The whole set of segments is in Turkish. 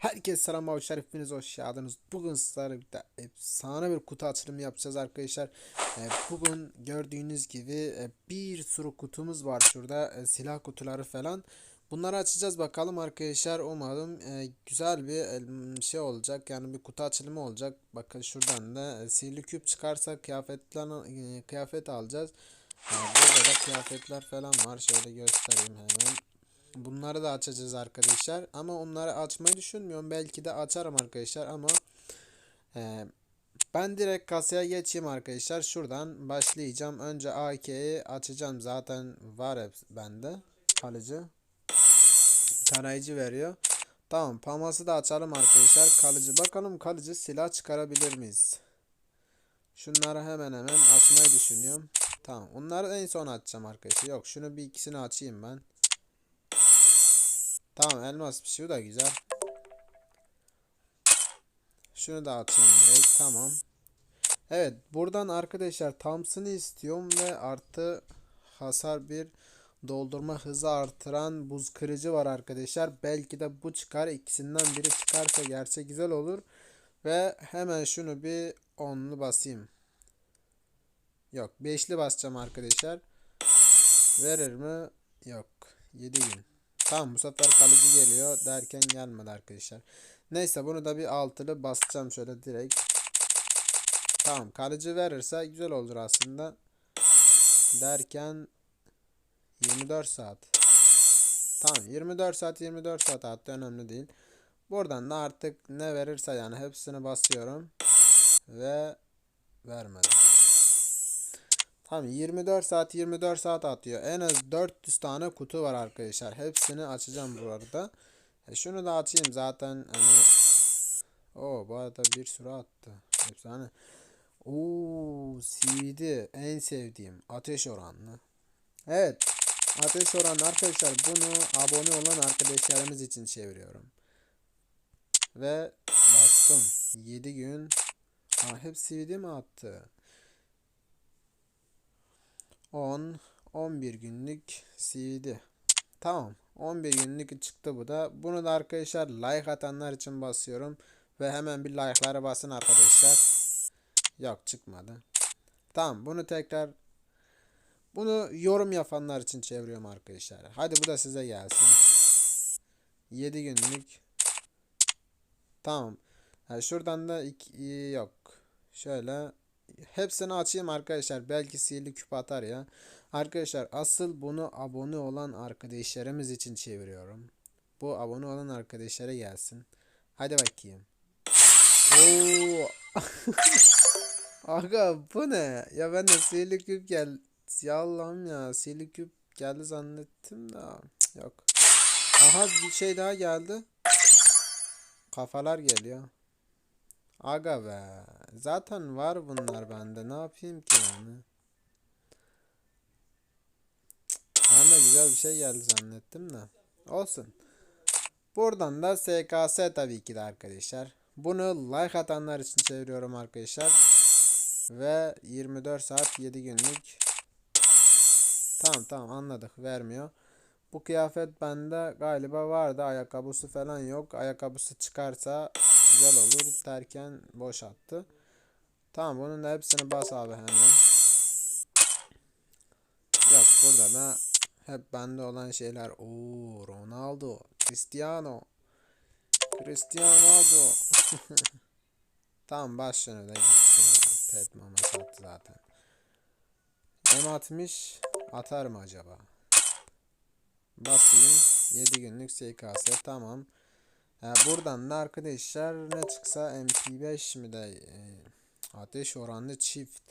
Herkese selam hoş hepiniz hoş geldiniz. Bugün sizlerle birlikte efsane bir kutu açılımı yapacağız arkadaşlar. Ee, bugün gördüğünüz gibi e, bir sürü kutumuz var şurada. e, silah kutuları falan. Bunları açacağız bakalım arkadaşlar. Umarım e, güzel bir e, şey olacak. Yani bir kutu açılımı olacak. Bakın şuradan da e, sihirli küp çıkarsa kıyafetler e, kıyafet alacağız. E, burada da kıyafetler falan var. Şöyle göstereyim hemen. Bunları da açacağız arkadaşlar. Ama onları açmayı düşünmüyorum. Belki de açarım arkadaşlar ama e, ben direkt kasaya geçeyim arkadaşlar. Şuradan başlayacağım. Önce AK'yi açacağım. Zaten var hep bende. Kalıcı. Tarayıcı veriyor. Tamam. Paması da açalım arkadaşlar. Kalıcı. Bakalım kalıcı silah çıkarabilir miyiz? Şunları hemen hemen açmayı düşünüyorum. Tamam. Onları en son açacağım arkadaşlar. Yok şunu bir ikisini açayım ben. Tamam elmas şey da güzel. Şunu da atayım direkt. Tamam. Evet buradan arkadaşlar Thompson'ı istiyorum ve artı hasar bir doldurma hızı artıran buz kırıcı var arkadaşlar. Belki de bu çıkar. ikisinden biri çıkarsa gerçek güzel olur. Ve hemen şunu bir onlu basayım. Yok beşli basacağım arkadaşlar. Verir mi? Yok. 7 gün. Tamam bu sefer kalıcı geliyor derken gelmedi arkadaşlar. Neyse bunu da bir altılı basacağım şöyle direkt. Tamam kalıcı verirse güzel olur aslında. Derken 24 saat. Tamam 24 saat 24 saat hatta önemli değil. Buradan da artık ne verirse yani hepsini basıyorum. Ve vermedi. Tamam 24 saat 24 saat atıyor. En az 400 tane kutu var arkadaşlar. Hepsini açacağım bu arada. E şunu da açayım zaten hani o bu arada bir sürü attı. Efsane. Oo CD en sevdiğim ateş oranlı. Evet. Ateş oranlı arkadaşlar bunu abone olan arkadaşlarımız için çeviriyorum. Ve bastım. 7 gün. Ha hep CD mi attı? 10 11 günlük CD. Tamam. 11 günlük çıktı bu da. Bunu da arkadaşlar like atanlar için basıyorum. Ve hemen bir like'lara basın arkadaşlar. Yok çıkmadı. Tamam bunu tekrar bunu yorum yapanlar için çeviriyorum arkadaşlar. Hadi bu da size gelsin. 7 günlük. Tamam. Ha, şuradan da iki, yok. Şöyle hepsini açayım arkadaşlar. Belki sihirli küp atar ya. Arkadaşlar asıl bunu abone olan arkadaşlarımız için çeviriyorum. Bu abone olan arkadaşlara gelsin. Hadi bakayım. Oo. Aga bu ne? Ya ben de sihirli küp gel. Ya Allah'ım ya sihirli küp geldi zannettim de. Yok. Aha bir şey daha geldi. Kafalar geliyor. Aga be. Zaten var bunlar bende. Ne yapayım ki yani? Ben güzel bir şey geldi zannettim de. Olsun. Buradan da SKS tabii ki de arkadaşlar. Bunu like atanlar için çeviriyorum arkadaşlar. Ve 24 saat 7 günlük. Tamam tamam anladık. Vermiyor. Bu kıyafet bende galiba vardı. Ayakkabısı falan yok. Ayakkabısı çıkarsa güzel olur derken boş attı. Tamam bunun da hepsini bas abi hemen. Yok burada da hep bende olan şeyler. Oo Ronaldo, Cristiano. Cristiano tamam baş şunu da gitsin. Pet mama sattı zaten. M60 atar mı acaba? Basayım. 7 günlük SKS tamam. Ha, buradan da arkadaşlar ne çıksa MP5 mi de e, ateş oranlı çift.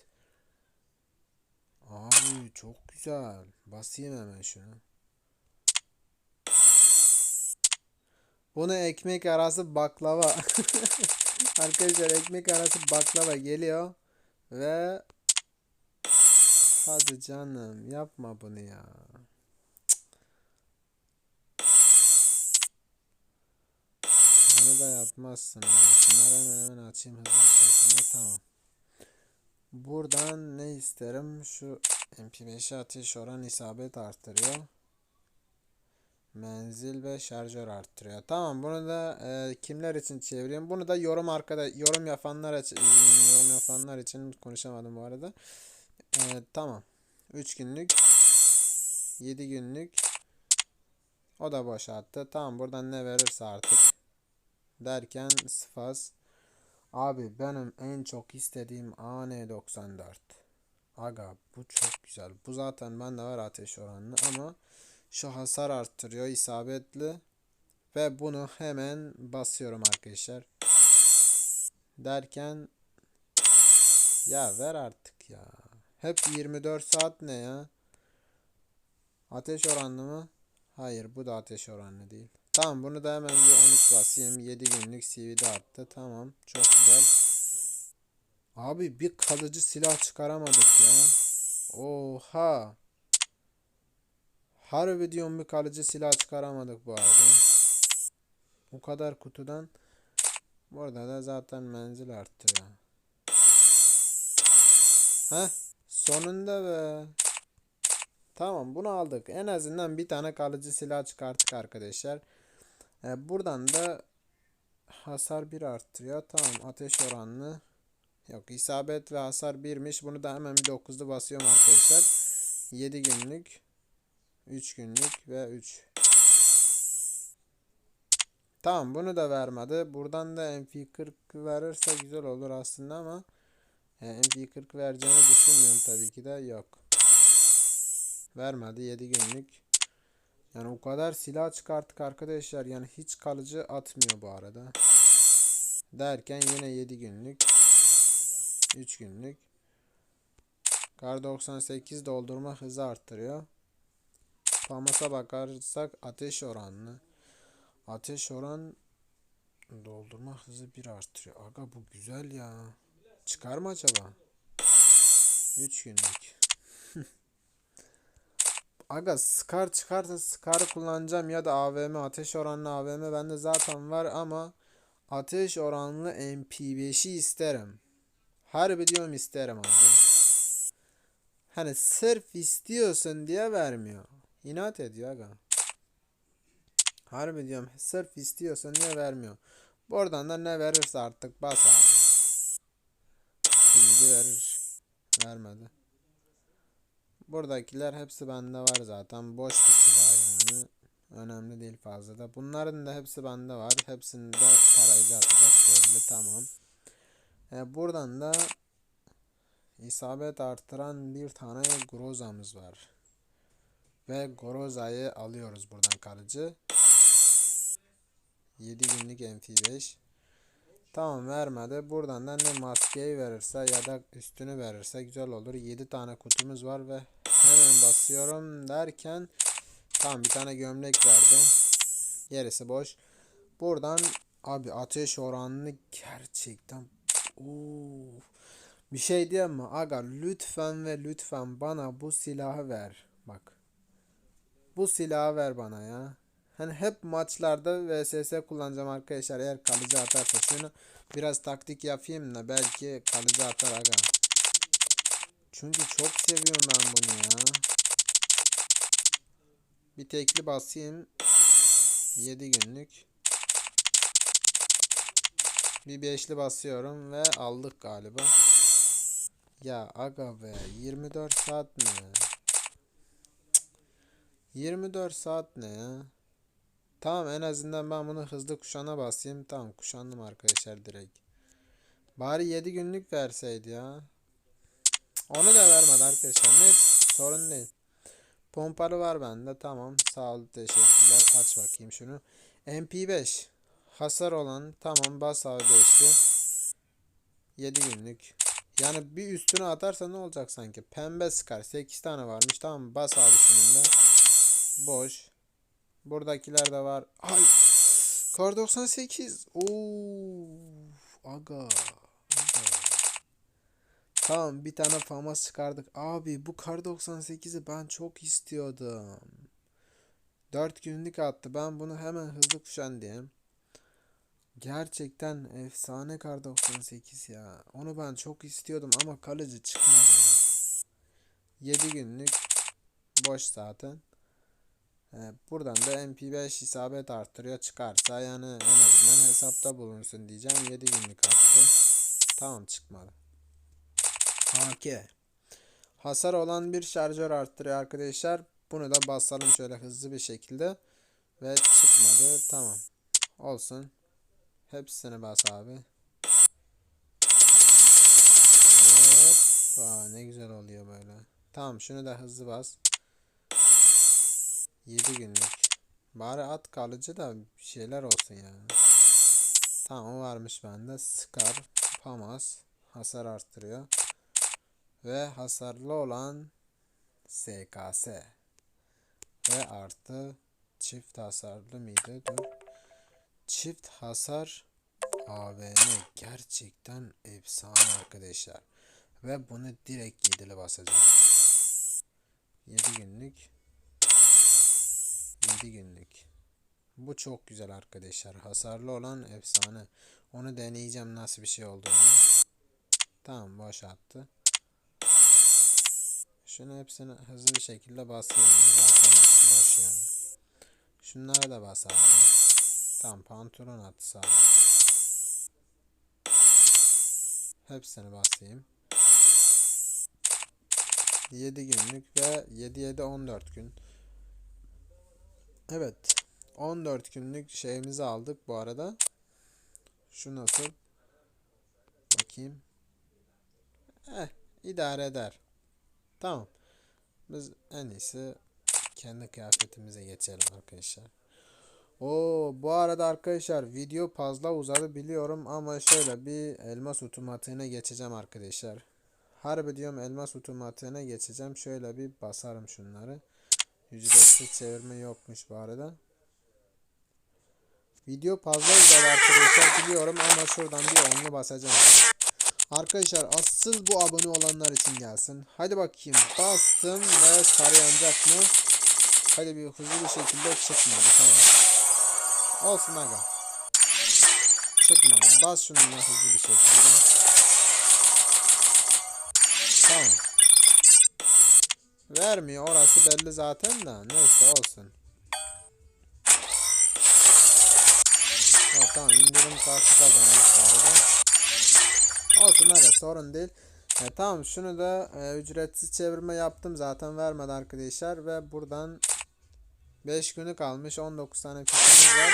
Abi çok güzel. Basayım hemen şunu. Bunu ekmek arası baklava. Arkadaşlar ekmek arası baklava geliyor. Ve hadi canım yapma bunu ya. Da yapmazsın ya. Şunları hemen hemen açayım hızlı bir şekilde. Tamam. Buradan ne isterim? Şu MP5'e ateş oran isabet artırıyor. Menzil ve şarjör arttırıyor. Tamam bunu da e, kimler için çeviriyorum? Bunu da yorum arkada yorum yapanlar için yorum yapanlar için konuşamadım bu arada. E, tamam. 3 günlük 7 günlük o da boşalttı. Tamam buradan ne verirse artık derken sıfaz Abi benim en çok istediğim AN94. Aga bu çok güzel. Bu zaten bende var ateş oranlı ama şu hasar arttırıyor isabetli. Ve bunu hemen basıyorum arkadaşlar. Derken ya ver artık ya. Hep 24 saat ne ya? Ateş oranlı mı? Hayır bu da ateş oranlı değil. Tamam bunu da hemen bir 13 basayım. 7 günlük CV'de arttı. Tamam çok güzel. Abi bir kalıcı silah çıkaramadık ya. Oha. Harbi diyorum bir kalıcı silah çıkaramadık bu arada. Bu kadar kutudan. Burada da zaten menzil arttırıyor. Heh. Sonunda be. Tamam bunu aldık. En azından bir tane kalıcı silah çıkarttık arkadaşlar. Ee, buradan da hasar 1 arttırıyor. Tamam ateş oranlı. Yok isabet ve hasar 1'miş. Bunu da hemen bir 9'lu basıyorum arkadaşlar. 7 günlük. 3 günlük ve 3. Tamam bunu da vermedi. Buradan da MP40 verirse güzel olur aslında ama e, MP40 vereceğini düşünmüyorum tabii ki de yok. Vermedi 7 günlük. Yani o kadar silah çıkarttık arkadaşlar. Yani hiç kalıcı atmıyor bu arada. Derken yine 7 günlük. 3 günlük. Kar 98 doldurma hızı arttırıyor. Famas'a bakarsak ateş oranlı. Ateş oran doldurma hızı 1 artırıyor. Aga bu güzel ya. Çıkar mı acaba? 3 günlük. Aga Scar çıkarsa Scar'ı kullanacağım ya da AVM ateş oranlı AVM bende zaten var ama ateş oranlı MP5'i isterim. Harbi diyorum isterim abi. Hani sırf istiyorsun diye vermiyor. İnat ediyor aga. Harbi diyorum sırf istiyorsun diye vermiyor. Buradan da ne verirse artık bas abi. Şimdi verir. Vermedi. Buradakiler hepsi bende var zaten. Boş bir silah yani. Önemli değil fazla da. Bunların da hepsi bende var. Hepsini de tarayıcı atacak belli. Tamam. E, buradan da isabet artıran bir tane Groza'mız var. Ve Groza'yı alıyoruz buradan kalıcı. 7 günlük MP5. Tamam vermedi. Buradan da ne maskeyi verirse ya da üstünü verirse güzel olur. 7 tane kutumuz var ve hemen basıyorum derken tamam bir tane gömlek verdi. Gerisi boş. Buradan abi ateş oranını gerçekten Oo. Bir şey diyeyim mi? Aga lütfen ve lütfen bana bu silahı ver. Bak. Bu silahı ver bana ya. Hani hep maçlarda VSS kullanacağım arkadaşlar. Eğer kalıcı atarsa şunu biraz taktik yapayım da belki kalıcı atar aga. Çünkü çok seviyorum ben bunu ya. Bir tekli basayım. 7 günlük. Bir beşli basıyorum ve aldık galiba. Ya aga be 24 saat ne? 24 saat ne ya? Tamam en azından ben bunu hızlı kuşana basayım. Tamam kuşandım arkadaşlar direkt. Bari 7 günlük verseydi ya. Onu da vermedi arkadaşlar. Ne sorun değil. Pompalı var bende. Tamam. Sağ ol. Teşekkürler. Aç bakayım şunu. MP5. Hasar olan. Tamam. Bas abi 5'li. 7 günlük. Yani bir üstüne atarsa ne olacak sanki? Pembe sıkar. 8 tane varmış. Tamam. Bas abi şunun da. Boş. Buradakiler de var. Ay. Kar 98. Oo. Aga. Tamam bir tane famas çıkardık. Abi bu kar 98'i ben çok istiyordum. 4 günlük attı. Ben bunu hemen hızlı kuşan diyeyim. Gerçekten efsane kar 98 ya. Onu ben çok istiyordum ama kalıcı çıkmadı. 7 günlük boş zaten. Ee, buradan da MP5 isabet arttırıyor çıkarsa yani en azından hesapta bulunsun diyeceğim. 7 günlük attı. Tamam çıkmadı. AK. Hasar olan bir şarjör arttırıyor arkadaşlar. Bunu da basalım şöyle hızlı bir şekilde. Ve çıkmadı. Tamam. Olsun. Hepsini bas abi. Hop. Aa, ne güzel oluyor böyle. Tamam şunu da hızlı bas. 7 günlük. Bari at kalıcı da bir şeyler olsun ya. Tamam o varmış bende. Scar, Famas hasar arttırıyor. Ve hasarlı olan SKS. Ve artı çift hasarlı mıydı? Dur. Çift hasar AVM gerçekten efsane arkadaşlar. Ve bunu direkt 7'li basacağım. 7 günlük 7 günlük. Bu çok güzel arkadaşlar. Hasarlı olan efsane. Onu deneyeceğim nasıl bir şey olduğunu. Tamam boş attı. Şunu hepsini hızlı bir şekilde basayım. Zaten boş yani. Şunlara da bas abi. Tamam pantolon attı sağ. Hepsini basayım. 7 günlük ve 7 7 14 gün. Evet. 14 günlük şeyimizi aldık bu arada. Şu nasıl? Bakayım. Eh, idare eder. Tamam. Biz en iyisi kendi kıyafetimize geçelim arkadaşlar. Oo, bu arada arkadaşlar video fazla uzadı biliyorum ama şöyle bir elmas otomatiğine geçeceğim arkadaşlar. Harbi diyorum elmas otomatiğine geçeceğim. Şöyle bir basarım şunları. Ücretsiz çevirme yokmuş bu arada. Video fazla uzadı arkadaşlar biliyorum ama şuradan bir onlu basacağım. Arkadaşlar asıl bu abone olanlar için gelsin. Hadi bakayım bastım ve sarı yanacak mı? Hadi bir hızlı bir şekilde çıkmadı tamam. Olsun aga. Çıkmadı. Bas şununla hızlı bir şekilde. Tamam. Vermiyor orası belli zaten de. Neyse olsun. Ha, tamam indirim kartı kazanmış bu arada. Olsun aga sorun değil. E, tamam şunu da e, ücretsiz çevirme yaptım zaten vermedi arkadaşlar ve buradan 5 günü kalmış 19 tane fikrimiz var.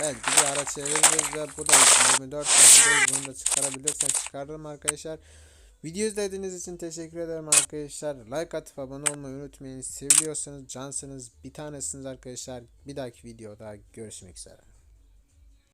Belki bir ara çeviririz ve bu da 24 yaşındayız bunu da çıkarabilirsek çıkarırım arkadaşlar. Video izlediğiniz için teşekkür ederim arkadaşlar. Like atıp abone olmayı unutmayın. Seviliyorsanız cansınız bir tanesiniz arkadaşlar. Bir dahaki videoda görüşmek üzere.